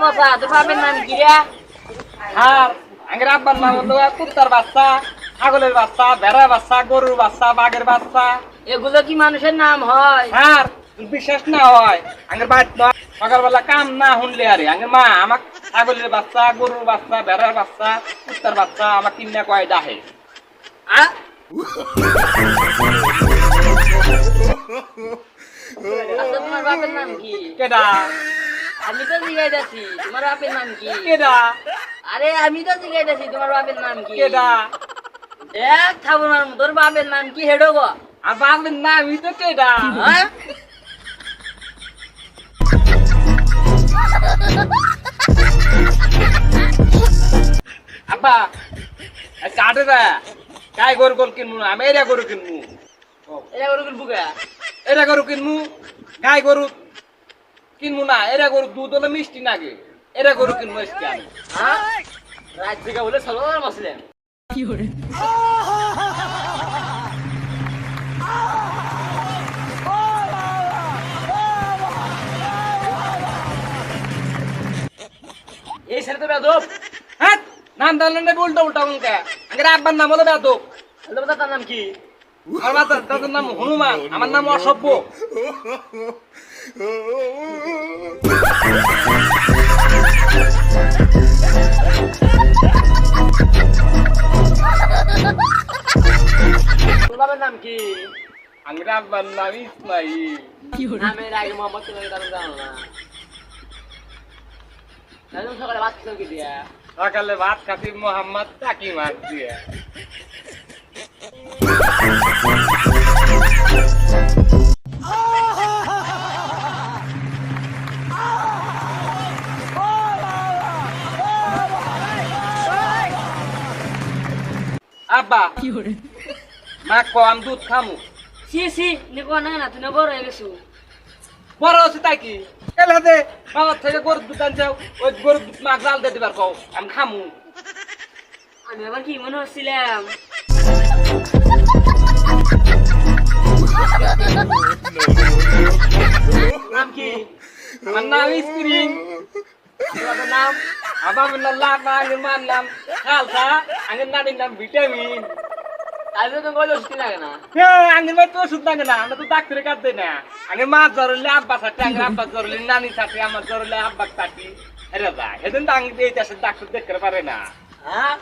নাম আর আঙ্গের আব্বার নাম হলো কুত্তার বাচ্চা ছাগলের বাচ্চা ভেড়ার বাচ্চা গরুর বাচ্চা বাঘের বাচ্চা। এগুলো কি মানুষের নাম হয়? আর বিশেষ না হয় আঙ্গের না সকালবেলা কাম না শুনলে আরে আঙ্গের মা আমাক ছাগলের বাচ্চা গরুর বাচ্চা ভেড়ার বাচ্চা কুত্তার বাচ্চা আমার কিনা কয় ডাহে আ? আচ্ছা তোমার বাপের নাম কি? কেডা? আমি তো জিজ্ঞাসি তোমার বাপের নাম কি? কেডা? আরে আমি তো জিজ্ঞাসি তোমার বাপের নাম কি? কেডা? এক ঠাকুর তোর বাপের নাম কি হেডো গো আর বাপের নামই তো কেডা? হ্যাঁ? আব্বা কাটে দা কাই গরু গরু কিনবো আমি এরা গরু কিনবো এটা করে বুকা এরা গরু কিনবো গাই গরু কিনবো না এরা গরু দুধ হলে মিষ্টি নাগে এরা গরু কিনবো আজকে আমি। হ্যাঁ? রাত থেকে বলে চলো বসলেন এই ছেলে তো বেদব হ্যাঁ? নাম না উল্টা উল্টা। আগের আব্বার নাম হলো হ্যালো তার নাম কি? আমার দাদার নাম হনুমান আমার নাম অসভ্য। বাবার নাম কি? আগের আব্বার নাম ইসমাইল। নামের আগে মোহাম্মদ তোমাকে তার জানো না। সকালে ভাত খেতে কি দিয়া সকালে ভাত খাসি মোহাম্মদ চাকি মাছ দিয়ে। আব্বা। মা কম দুধ খামু। সি সি নিকো না না তুই বড় হয়ে গেছো। বড় আছে তাই কি? এলে হাতে বাবার থেকে গরুর দুধ আনছাও ওই গরুর দুধ মা জাল দিয়ে দিবার কও আমি খামু। আমি আবার কি মনে হচ্ছিলাম? নাম কি আমার নাম স্প্রিং নাম আবার নাম লাভ আগের মার নাম খালসা আগের নানির নাম ভিটামিন তাহলে তো বলে হচ্ছে লাগে না আগের মার তো ওষুধ লাগে না আমরা তো ডাক্তারে কাট দেয় না আগে মা জ্বর হলে আব্বা সাথে আগের আব্বা জ্বর হলে নানি সাথে আমার জ্বর হলে আব্বা সাথে হেরে যায় সেদিন তো আগে এই দেশের ডাক্তার দেখতে পারে না হ্যাঁ